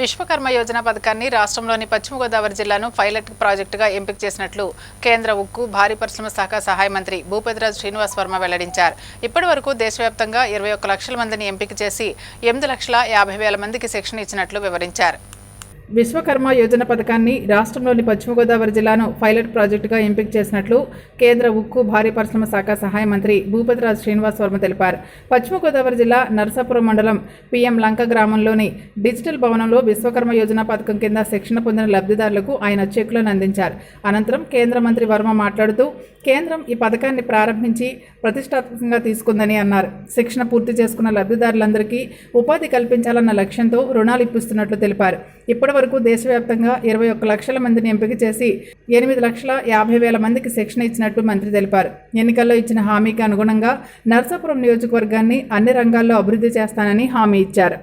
విశ్వకర్మ యోజన పథకాన్ని రాష్ట్రంలోని పశ్చిమ గోదావరి జిల్లాను పైలట్ ప్రాజెక్టుగా ఎంపిక చేసినట్లు కేంద్ర ఉక్కు భారీ పరిశ్రమ శాఖ సహాయ మంత్రి భూపతిరాజు శ్రీనివాస్ వర్మ వెల్లడించారు. ఇప్పటి వరకు దేశవ్యాప్తంగా ఇరవై ఒక్క లక్షల మందిని ఎంపిక చేసి ఎనిమిది లక్షల యాభై వేల మందికి శిక్షణ ఇచ్చినట్లు వివరించారు. విశ్వకర్మ యోజన పథకాన్ని రాష్ట్రంలోని పశ్చిమ గోదావరి జిల్లాను పైలట్ ప్రాజెక్టుగా ఎంపిక చేసినట్లు కేంద్ర ఉక్కు భారీ పరిశ్రమ శాఖ సహాయ మంత్రి భూపతిరాజు శ్రీనివాస్ వర్మ తెలిపారు. పశ్చిమ గోదావరి జిల్లా నరసాపురం మండలం పిఎం లంక గ్రామంలోని డిజిటల్ భవనంలో విశ్వకర్మ యోజన పథకం కింద శిక్షణ పొందిన లబ్ధిదారులకు ఆయన చెక్కులను అందించారు. అనంతరం కేంద్ర మంత్రి వర్మ మాట్లాడుతూ కేంద్రం ఈ పథకాన్ని ప్రారంభించి ప్రతిష్టాత్మకంగా తీసుకుందని అన్నారు. శిక్షణ పూర్తి చేసుకున్న లబ్ధిదారులందరికీ ఉపాధి కల్పించాలన్న లక్ష్యంతో రుణాలు ఇప్పిస్తున్నట్లు తెలిపారు. ఇప్పటి వరకు దేశవ్యాప్తంగా ఇరవై ఒక్క లక్షల మందిని ఎంపిక చేసి ఎనిమిది లక్షల యాభై వేల మందికి శిక్షణ ఇచ్చినట్టు మంత్రి తెలిపారు. ఎన్నికల్లో ఇచ్చిన హామీకి అనుగుణంగా నర్సాపురం నియోజకవర్గాన్ని అన్ని రంగాల్లో అభివృద్ధి చేస్తానని హామీ ఇచ్చారు.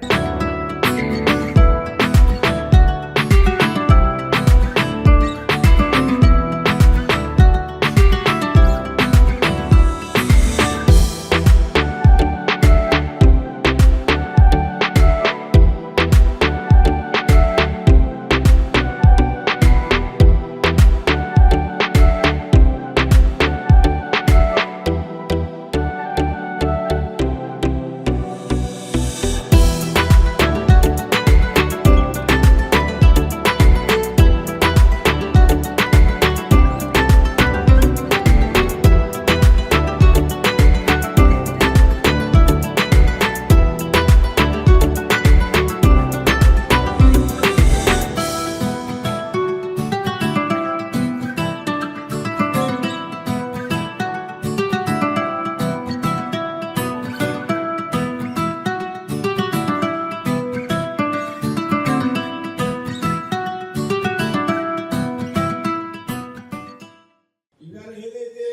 ఏదైతే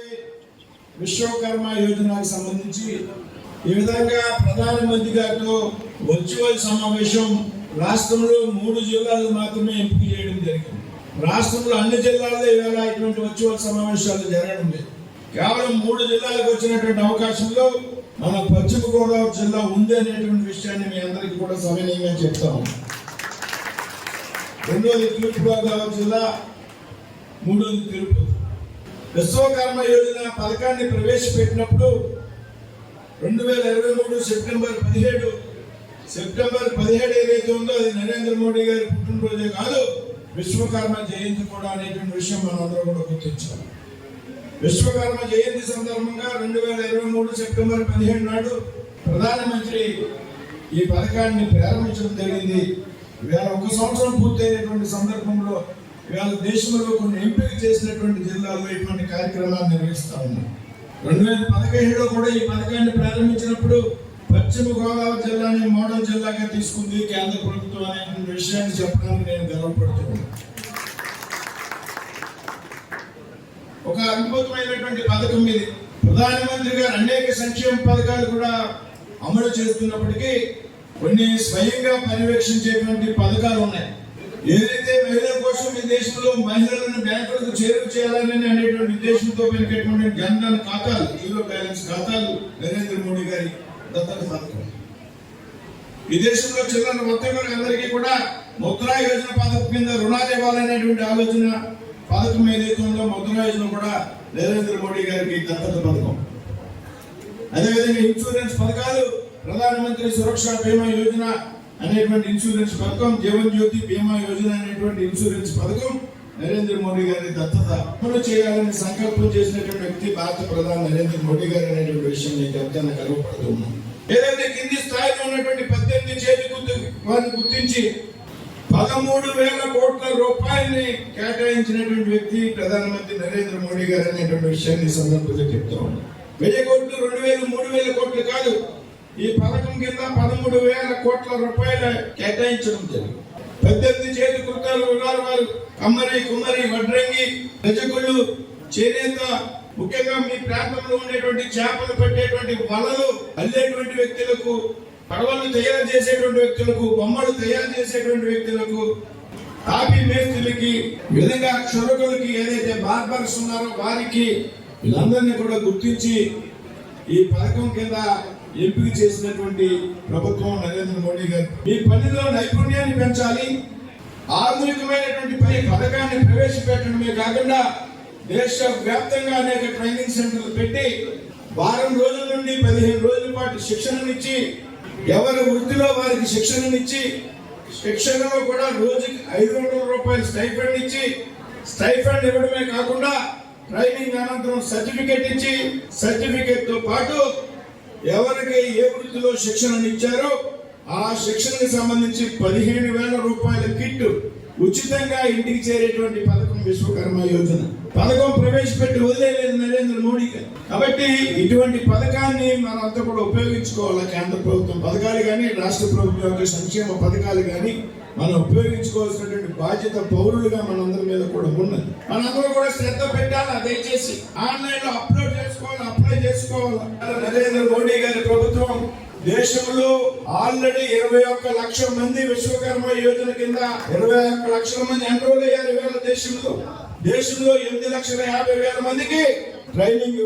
విశ్వకర్మ యోజనకు సంబంధించి ఈ విధంగా ప్రధానమంత్రి గారితో వర్చువల్ సమావేశం రాష్ట్రంలో మూడు జిల్లాలు మాత్రమే ఎంపిక చేయడం జరిగింది. రాష్ట్రంలో అన్ని జిల్లాల్లో ఇవాళ ఇటువంటి వర్చువల్ సమావేశాలు జరగడం లేదు. కేవలం మూడు జిల్లాలకు వచ్చినటువంటి అవకాశంలో మన పశ్చిమ గోదావరి జిల్లా ఉంది అనేటువంటి విషయాన్ని మీ అందరికీ కూడా సవినయంగా చెప్తాము రెండోది తూర్పు గోదావరి జిల్లా మూడోది తిరుపతి. విశ్వకర్మ యోజన పథకాన్ని ప్రవేశపెట్టినప్పుడు రెండు వేల ఇరవై మూడు సెప్టెంబర్ పదిహేడు సెప్టెంబర్ పదిహేడు ఏదైతే ఉందో అది నరేంద్ర మోడీ గారి పుట్టినరోజే కాదు విశ్వకర్మ జయంతి కూడా అనేటువంటి విషయం మనం అందరూ కూడా గుర్తించాలి. విశ్వకర్మ జయంతి సందర్భంగా రెండు వేల ఇరవై మూడు సెప్టెంబర్ పదిహేడు నాడు ప్రధానమంత్రి ఈ పథకాన్ని ప్రారంభించడం జరిగింది. వేల ఒక సంవత్సరం పూర్తయినటువంటి సందర్భంలో ఇవాళ దేశంలో కొన్ని ఎంపిక చేసినటువంటి జిల్లాల్లో ఇటువంటి కార్యక్రమాలు నిర్వహిస్తా ఉన్నాం రెండు వేల పదిహేడులో కూడా ఈ పథకాన్ని ప్రారంభించినప్పుడు పశ్చిమ గోదావరి జిల్లాని మోడల్ జిల్లాగా తీసుకుంది కేంద్ర ప్రభుత్వం అనేటువంటి విషయాన్ని చెప్పడానికి నేను గర్వపడుతున్నాను ఒక అద్భుతమైనటువంటి పథకం ఇది. ప్రధానమంత్రి గారు అనేక సంక్షేమ పథకాలు కూడా అమలు చేస్తున్నప్పటికీ కొన్ని స్వయంగా పర్యవేక్షించేటువంటి పథకాలు ఉన్నాయి. ఏదైతే మహిళల కోసం ఈ దేశంలో మహిళలను బ్యాంకులకు చేరువ చేయాలని అనేటువంటి ఉద్దేశంతో పెరిగేటువంటి జన్ధన్ ఖాతాలు జీరో బ్యాలెన్స్ ఖాతాలు నరేంద్ర మోడీ గారి దత్తత పథకం ఈ దేశంలో చిల్లర వర్తకులు అందరికీ కూడా ముద్రా యోజన పథకం కింద రుణాలు ఇవ్వాలనేటువంటి ఆలోచన పథకం ఏదైతే ఉందో ముద్రా యోజన కూడా నరేంద్ర మోడీ గారికి దత్తత పథకం. అదేవిధంగా ఇన్సూరెన్స్ పథకాలు ప్రధానమంత్రి సురక్ష బీమా యోజన అనేటువంటి ఇన్సూరెన్స్ పథకం జీవన్ జ్యోతి బీమా యోజన అనేటువంటి ఇన్సూరెన్స్ పథకం నరేంద్ర మోడీ గారి దత్తత. అమలు చేయాలని సంకల్పం చేసినటువంటి వ్యక్తి భారత ప్రధాని నరేంద్ర మోడీ గారు అనేటువంటి విషయం నేను చెప్తాను గర్వపడుతున్నాను ఏదైతే కింది స్థాయిలో ఉన్నటువంటి పద్దెనిమిది చేతి వారిని గుర్తించి పదమూడు వేల కోట్ల రూపాయల్ని కేటాయించినటువంటి వ్యక్తి ప్రధానమంత్రి నరేంద్ర మోడీ గారు అనేటువంటి విషయాన్ని సందర్భంగా చెప్తా ఉన్నాను. వెయ్యి కోట్లు రెండు వేలు మూడు వేల కోట్లు కాదు ఈ పథకం మూడు వేల కోట్ల రూపాయలు కేటాయించడం జరిగింది. పద్దెనిమిది చేతి కృతాలు ఉన్నారు వారు కమ్మరి కుమ్మరి వడ్రంగి రజకుళ్ళు చేనేత ముఖ్యంగా మీ ప్రాంతంలో ఉండేటువంటి చేపలు పట్టేటువంటి వలలు అల్లేటువంటి వ్యక్తులకు పడవలు తయారు చేసేటువంటి వ్యక్తులకు బొమ్మలు తయారు చేసేటువంటి వ్యక్తులకు తాపీ మేస్తులకి విధంగా క్షురకులకి ఏదైతే బార్బర్స్ ఉన్నారో వారికి వీళ్ళందరినీ కూడా గుర్తించి ఈ పథకం కింద ఎంపిక చేసినటువంటి ప్రభుత్వం నరేంద్ర మోడీ గారు మీ పనిలో నైపుణ్యాన్ని పెంచాలి ఆధునికమైనటువంటి పని పథకాన్ని ప్రవేశపెట్టడమే కాకుండా దేశ వ్యాప్తంగా అనేక ట్రైనింగ్ సెంటర్లు పెట్టి వారం రోజుల నుండి పదిహేను రోజుల పాటు శిక్షణనిచ్చి ఎవరి వృత్తిలో వారికి శిక్షణనిచ్చి శిక్షణలో కూడా రోజుకి ఐదు వందల రూపాయలు స్టైఫండ్ ఇచ్చి స్టైఫండ్ ఇవ్వడమే కాకుండా ట్రైనింగ్ అనంతరం సర్టిఫికేట్ ఇచ్చి సర్టిఫికేట్తో పాటు ఎవరికి ఏ వృత్తిలో శిక్షణ ఇచ్చారో ఆ శిక్షణకి సంబంధించి పదిహేను వేల రూపాయల కిట్ ఉచితంగా ఇంటికి చేరేటువంటి పథకం విశ్వకర్మ యోజన. పథకం ప్రవేశపెట్టి వదిలేదు నరేంద్ర మోడీ కాబట్టి ఇటువంటి పథకాన్ని మనం అంతా కూడా ఉపయోగించుకోవాలి కేంద్ర ప్రభుత్వం. పథకాలు కానీ రాష్ట్ర ప్రభుత్వం యొక్క సంక్షేమ పథకాలు కానీ మనం ఉపయోగించుకోవాల్సినటువంటి బాధ్యత పౌరులుగా మనందరి మీద కూడా ఉన్నది. మనందరూ కూడా శ్రద్ధ పెట్టాలి? దయచేసి ఆన్లైన్లో అప్లోడ్ చేసుకోవాలి? అప్లై చేసుకోవాలి? నరేంద్ర మోడీ గారి ప్రభుత్వం దేశంలో ఆల్రెడీ ఇరవై ఒక్క లక్షల మంది విశ్వకర్మ యోజన కింద ఇరవై ఒక్క లక్షల మంది ఎన్రోల్ అయ్యారు ఇవాళ దేశంలో. దేశంలో ఎనిమిది లక్షల యాభై వేల మందికి ట్రైనింగ్